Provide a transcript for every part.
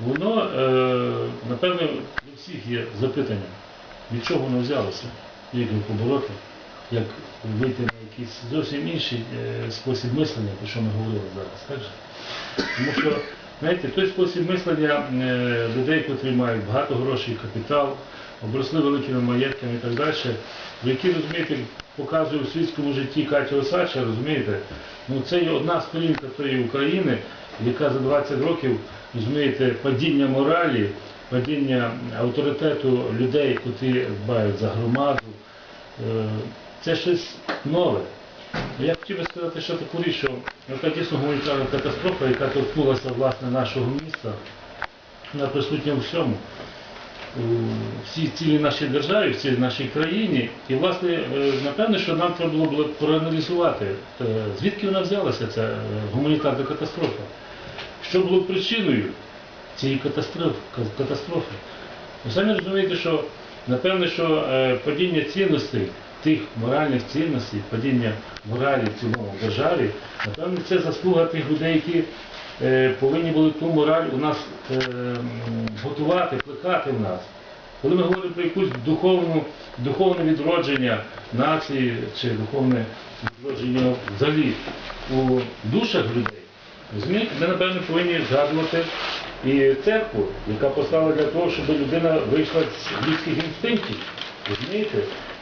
воно, е, напевно, у всіх є запитання, від чого воно взялося, як його побороти, як вийти на якийсь зовсім інший е, спосіб мислення, про що ми говорили зараз. Так же? Тому що, знаєте, той спосіб мислення е, людей, котрі мають багато грошей, капітал, обросли великими маєтками і так далі, в які, розумієте, показує у світському житті Катя Осадча, розумієте, ну це є одна сторінка тої України, яка за 20 років, розумієте, падіння моралі, падіння авторитету людей, котрі дбають за громаду, е, це щось нове. Я хотів би сказати, що таку річ, що яка дійсно гуманітарна катастрофа, яка торкнулася власне нашого міста, вона присутня у всьому. У всій цілій нашій державі, в цілій нашій країні. І, власне, е, напевне, що нам треба було б проаналізувати, е, звідки вона взялася, ця е, гуманітарна катастрофа. Що було причиною цієї катастрофи? Ви самі розумієте, що напевне, що падіння цінностей, тих моральних цінностей, падіння моралі в цілому державі, напевне, це заслуга тих людей, які повинні були ту мораль у нас готувати, плекати в нас. Коли ми говоримо про якусь духовну, духовне відродження нації чи духовне відродження взагалі у душах людей, розумієте, ми, напевно, повинні згадувати і церкву, яка постала для того, щоб людина вийшла з людських інстинктів, розумієте?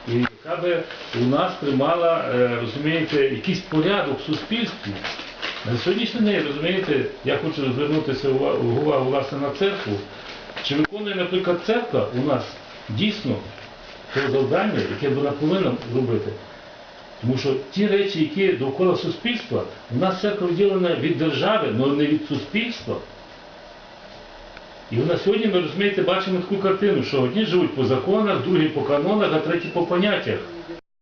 І яка би у нас тримала, е, розумієте, якийсь порядок в суспільстві. На сьогоднішній день, розумієте, я хочу звернутися ува- увагу власне на церкву. Чи виконує, наприклад, церква у нас дійсно те завдання, яке вона повинна робити? Тому що ті речі, які довкола суспільства, у нас церква відділена від держави, але не від суспільства. І на сьогодні ми розумієте, бачимо таку картину, що одні живуть по законах, другі по канонах, а треті по поняттях.